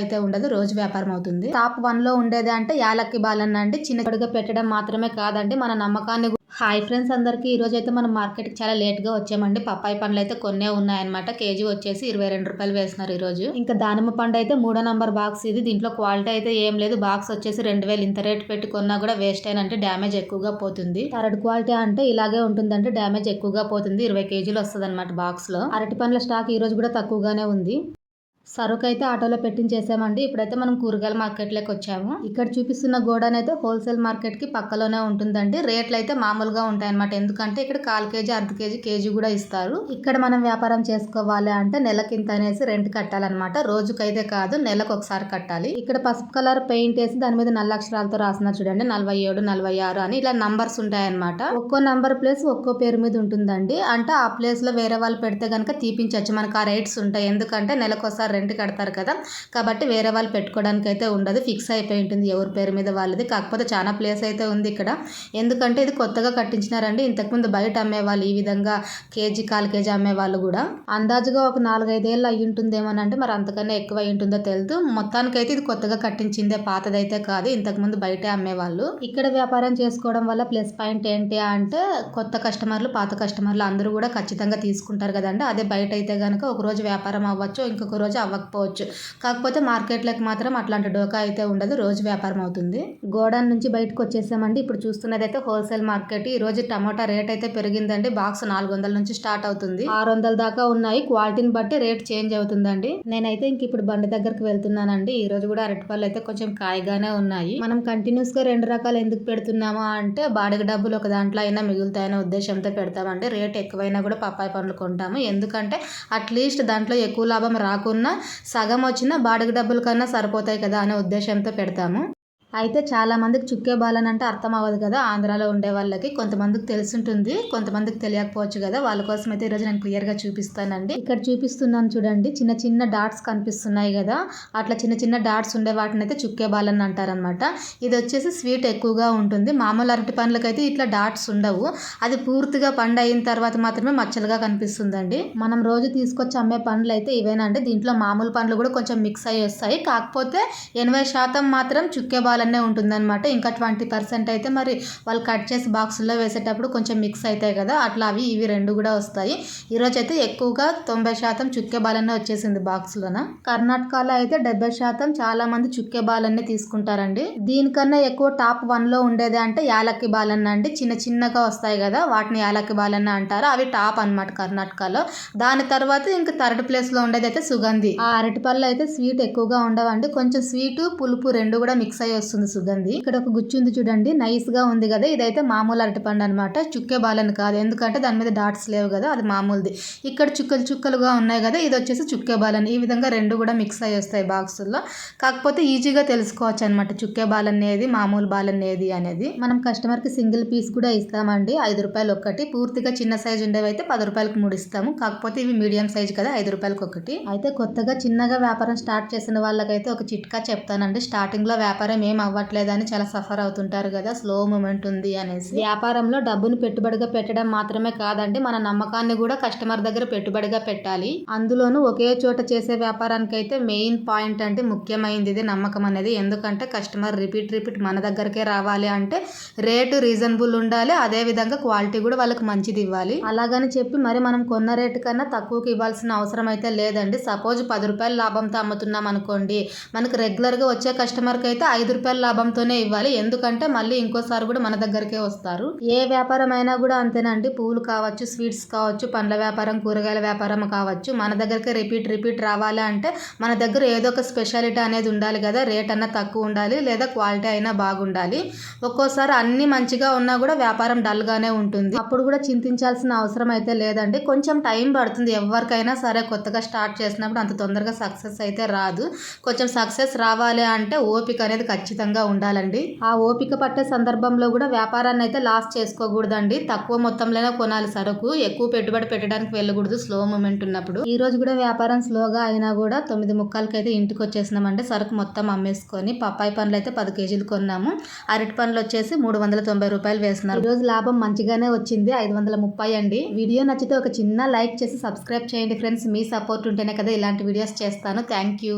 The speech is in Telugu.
అయితే ఉండదు రోజు వ్యాపారం అవుతుంది. టాప్ వన్లో ఉండేది అంటే యాలక్కి బాలన్న అండి. చిన్న కొడుగా పెట్టడం మాత్రమే కాదండి మన నమ్మకాన్ని హాయ్ ఫ్రెండ్స్ అందరికీ ఈ రోజు అయితే మనం మార్కెట్కి చాలా లేట్గా వచ్చామండి. పప్పాయి పండ్లు అయితే కొన్నే ఉన్నాయన్నమాట. కేజీ వచ్చేసి ఇరవై రెండు రూపాయలు వేస్తున్నారు ఈ రోజు. ఇంకా దానిమ్మ పండు అయితే మూడో నంబర్ బాక్స్ ఇది. దీంట్లో క్వాలిటీ అయితే ఏం లేదు. బాక్స్ వచ్చేసి రెండు వేలు. ఇంత రేట్ పెట్టి కొన్నా కూడా వేస్ట్ అయినంటే డ్యామేజ్ ఎక్కువగా పోతుంది. థర్డ్ క్వాలిటీ అంటే ఇలాగే ఉంటుందంటే డ్యామేజ్ ఎక్కువగా పోతుంది. ఇరవై కేజీలు వస్తుంది అనమాట బాక్స్లో అరటి పండ్ల స్టాక్ ఈ రోజు కూడా తక్కువగానే ఉంది. సరుకు అయితే ఆటోలో పెట్టించేసామండి ఇప్పుడైతే మనం కూరగాయల మార్కెట్లోకి వచ్చాము. ఇక్కడ చూపిస్తున్న గోడౌన్ అయితే హోల్సేల్ మార్కెట్కి పక్కలోనే ఉంటుందండి. రేట్లు అయితే మామూలుగా ఉంటాయన్నమాట. ఎందుకంటే ఇక్కడ కాల్ కేజీ అర్ధ కేజీ కేజీ కూడా ఇస్తారు. ఇక్కడ మనం వ్యాపారం చేసుకోవాలి అంటే నెలకింత అనేసి రెంట్ కట్టాలన్నమాట. రోజుకైతే కాదు నెలకు ఒకసారి కట్టాలి. ఇక్కడ పసుపు కలర్ పెయింట్ వేసి దాని మీద నల్ల అక్షరాలతో రాసిన చూడండి. నలభై ఏడు నలభై ఆరు అని ఇలా నంబర్స్ ఉంటాయన్నమాట. ఒక్కో నంబర్ ప్లేస్ ఒక్కో పేరు మీద ఉంటుందండి. అంటే ఆ ప్లేస్లో వేరే వాళ్ళు పెడితే కనుక తీపించవచ్చు మనకు ఆ రేట్స్ ఉంటాయి. ఎందుకంటే నెలకొకసారి రెంట్ కడతారు కదా. కాబట్టి వేరే వాళ్ళు పెట్టుకోవడానికి అయితే ఉండదు. ఫిక్స్ అయిపోయి ఉంటుంది. ఎవరి పేరు మీద వాళ్ళది. కాకపోతే చాలా ప్లేస్ అయితే ఉంది ఇక్కడ. ఎందుకంటే ఇది కొత్తగా కట్టించినారండి. ఇంతకుముందు బయట అమ్మేవాళ్ళు ఈ విధంగా కేజీ కాలు కేజీ అమ్మేవాళ్ళు కూడా. అందాజుగా ఒక నాలుగైదేళ్ళు అయ్యి ఉంటుందేమో అంటే మరి అంతకన్నా ఎక్కువ అయి ఉంటుందో తెలియదు మొత్తానికైతే ఇది కొత్తగా కట్టించిందే పాతదైతే కాదు. ఇంతకుముందు బయటే అమ్మేవాళ్ళు. ఇక్కడ వ్యాపారం చేసుకోవడం వల్ల ప్లస్ పాయింట్ ఏంటి అంటే కొత్త కస్టమర్లు పాత కస్టమర్లు అందరూ కూడా ఖచ్చితంగా తీసుకుంటారు కదండి. అదే బయట అయితే కనుక ఒక రోజు వ్యాపారం అవ్వచ్చు. ఇంకొక రోజు అవ్వకపోవచ్చు. కాకపోతే మార్కెట్లకు మాత్రం అట్లాంటి డోకా అయితే ఉండదు. రోజు వ్యాపారం అవుతుంది. గోడౌన్ నుంచి బయటకు వచ్చేసామండి. ఇప్పుడు చూస్తున్నది అయితే హోల్సేల్ మార్కెట్. ఈ రోజు టమోటా రేట్ అయితే పెరిగిందండి. బాక్స్ నాలుగు వందల నుంచి స్టార్ట్ అవుతుంది. ఆరు వందల దాకా ఉన్నాయి. క్వాలిటీని బట్టి రేట్ చేంజ్ అవుతుందండి. నేనైతే ఇంక ఇప్పుడు బండి దగ్గరకు వెళ్తున్నానండి. ఈ రోజు కూడా అరటిపళ్ళు అయితే కొంచెం కాయగానే ఉన్నాయి. మనం కంటిన్యూస్గా రెండు రకాలు ఎందుకు పెడుతున్నామా అంటే బాడిగ డబ్బులు ఒక దాంట్లో అయినా మిగులుతాయనే ఉద్దేశంతో పెడతామండి. రేట్ ఎక్కువైనా కూడా పప్పాయి పండ్లు కొంటాము. ఎందుకంటే అట్లీస్ట్ దాంట్లో ఎక్కువ లాభం రాకున్నా సగం వచ్చిన బాడుగ డబ్బుల కన్నా సరిపోతాయి కదా అనే ఉద్దేశంతో పెడతాము. అయితే చాలా మందికి చుక్కే బాలన్ అంటే అర్థం అవ్వదు కదా. ఆంధ్రాలో ఉండే వాళ్ళకి కొంతమందికి తెలుసుంటుంది కొంతమందికి తెలియకపోవచ్చు కదా. వాళ్ళ కోసం అయితే ఈరోజు నేను క్లియర్గా చూపిస్తానండి. ఇక్కడ చూపిస్తున్నాను చూడండి చిన్న చిన్న డాట్స్ కనిపిస్తున్నాయి కదా. అట్లా చిన్న చిన్న డాట్స్ ఉండే వాటిని అయితే చుక్కే బాలన్ అంటారనమాట ఇది వచ్చేసి స్వీట్ ఎక్కువగా ఉంటుంది. మామూలు అరటి పండ్లకైతే ఇట్లా డాట్స్ ఉండవు. అది పూర్తిగా పండు అయిన తర్వాత మాత్రమే మచ్చలుగా కనిపిస్తుందండి. మనం రోజు తీసుకొచ్చి అమ్మే పండ్లు అయితే ఇవేనండి దీంట్లో మామూలు పండ్లు కూడా కొంచెం మిక్స్ అయ్యి వస్తాయి. కాకపోతే ఎనభై శాతం మాత్రం చుక్కే బాలన్నే ఉంటుందన్నమాట. ఇంకా ట్వంటీ పర్సెంట్ అయితే మరి వాళ్ళు కట్ చేసి బాక్సుల్లో వేసేటప్పుడు కొంచెం మిక్స్ అవుతాయి కదా అట్లా అవి ఇవి రెండు కూడా వస్తాయి. ఈరోజు అయితే ఎక్కువగా తొంభై శాతం చుక్కే బాలన్నే వచ్చేసింది బాక్స్లోన? కర్ణాటకలో అయితే డెబ్బై శాతం చాలా మంది చుక్కే బాలన్నే తీసుకుంటారండి. దీనికన్నా ఎక్కువ టాప్ వన్లో ఉండేది అంటే యాలక్కి బాలన్న అండి. చిన్న చిన్నగా వస్తాయి కదా వాటిని యాలక్కి బాలన్న అంటారు. అవి టాప్ అన్నమాట కర్ణాటకలో. దాని తర్వాత ఇంకా థర్డ్ ప్లేస్లో ఉండేది అయితే సుగంధి. ఆ అరటిపళ్ళు అయితే స్వీట్ ఎక్కువగా ఉండవండి. కొంచెం స్వీట్ పులుపు రెండు కూడా మిక్స్ అయ్యి వస్తుంది సుగంధి. ఇక్కడ ఒక గుచ్చి ఉంది చూడండి. నైస్గా ఉంది కదా. ఇదైతే మామూలు అరటిపండు అనమాట చుక్కే బాలని కాదు. ఎందుకంటే దాని మీద డాట్స్ లేవు కదా. అది మామూలుది. ఇక్కడ చుక్కలు చుక్కలుగా ఉన్నాయి కదా. ఇది వచ్చేసి చుక్కే బాలని. ఈ విధంగా రెండు కూడా మిక్స్ అయ్యి వస్తాయి బాక్సుల్లో. కాకపోతే ఈజీగా తెలుసుకోవచ్చు అనమాట చుక్కే బాలన్ మామూలు బాలన్ అనేది. మనం కస్టమర్కి సింగిల్ పీస్ కూడా ఇస్తామండి. ఐదు రూపాయలు ఒకటి పూర్తిగా చిన్న సైజు ఉండేవి అయితే పది రూపాయలకు మూడు ఇస్తాము. కాకపోతే ఇవి మీడియం సైజ్ కదా. ఐదు రూపాయలకు ఒకటి. అయితే కొత్తగా చిన్నగా వ్యాపారం స్టార్ట్ చేసిన వాళ్ళకైతే ఒక చిట్కా చెప్తానండి. స్టార్టింగ్లో వ్యాపారం ఏం అవ్వట్లేదని చాలా సఫర్ అవుతుంటారు కదా స్లో మూమెంట్ ఉంది అనేసి. వ్యాపారంలో డబ్బును పెట్టుబడిగా పెట్టడం మాత్రమే కాదండి మన నమ్మకాన్ని కూడా కస్టమర్ దగ్గర పెట్టుబడిగా పెట్టాలి. అందులోనూ ఒకే చోట చేసే వ్యాపారానికి అయితే మెయిన్ పాయింట్ అంటే ముఖ్యమైనది ఇది నమ్మకం అనేది. ఎందుకంటే కస్టమర్ రిపీట్ రిపీట్ మన దగ్గరకే రావాలి అంటే రేటు రీజనబుల్ ఉండాలి అదే విధంగా క్వాలిటీ కూడా వాళ్ళకి మంచిది ఇవ్వాలి. అలాగని చెప్పి మరి మనం కొన్న రేటు కన్నా తక్కువకి ఇవ్వాల్సిన అవసరం అయితే లేదండి. సపోజ్ పది రూపాయల లాభంతో అమ్ముతున్నాం అనుకోండి మనకు రెగ్యులర్గా వచ్చే కస్టమర్కి అయితే ఐదు రూపాయలు లాభంతోనే ఇవ్వాలి. ఎందుకంటే మళ్ళీ ఇంకోసారి కూడా మన దగ్గరకే వస్తారు. ఏ వ్యాపారం అయినా కూడా అంతేనండి. పూలు కావచ్చు స్వీట్స్ కావచ్చు పండ్ల వ్యాపారం కూరగాయల వ్యాపారం కావచ్చు. మన దగ్గరకే రిపీట్ రిపీట్ రావాలి అంటే మన దగ్గర ఏదో ఒక స్పెషాలిటీ అనేది ఉండాలి కదా. రేట్ అన్నా తక్కువ ఉండాలి లేదా క్వాలిటీ అయినా బాగుండాలి. ఒక్కోసారి అన్ని మంచిగా ఉన్నా కూడా వ్యాపారం డల్గానే ఉంటుంది. అప్పుడు కూడా చింతించాల్సిన అవసరం అయితే లేదండి. కొంచెం టైం పడుతుంది. ఎవరికైనా సరే కొత్తగా స్టార్ట్ చేసినప్పుడు అంత తొందరగా సక్సెస్ అయితే రాదు. కొంచెం సక్సెస్ రావాలి అంటే ఓపిక అనేది ఖచ్చితంగా ఉండాలండి. ఆ ఓపిక పట్టే సందర్భంలో కూడా వ్యాపారాన్ని అయితే లాస్ చేసుకోకూడదండి. తక్కువ మొత్తంలోనే కొనాలి సరుకు. ఎక్కువ పెట్టుబడి పెట్టడానికి వెళ్ళకూడదు. స్లో మూమెంట్ ఉన్నప్పుడు. ఈ రోజు కూడా వ్యాపారం స్లోగా అయినా కూడా తొమ్మిది ముక్కలకి అయితే ఇంటికి వచ్చేసినామంటే సరుకు మొత్తం అమ్మేసుకొని పప్పాయి పండ్లు అయితే పది కేజీలు కొన్నాము. అరటి పండ్లు వచ్చేసి మూడు వందల తొంభై రూపాయలు వేస్తున్నారు. ఈ రోజు లాభం మంచిగానే వచ్చింది. ఐదు వందల ముప్పై అండి. వీడియో నచ్చితే ఒక చిన్న లైక్ చేసి సబ్స్క్రైబ్ చేయండి ఫ్రెండ్స్. మీ సపోర్ట్ ఉంటేనే కదా ఇలాంటి వీడియోస్ చేస్తాను. Thank you.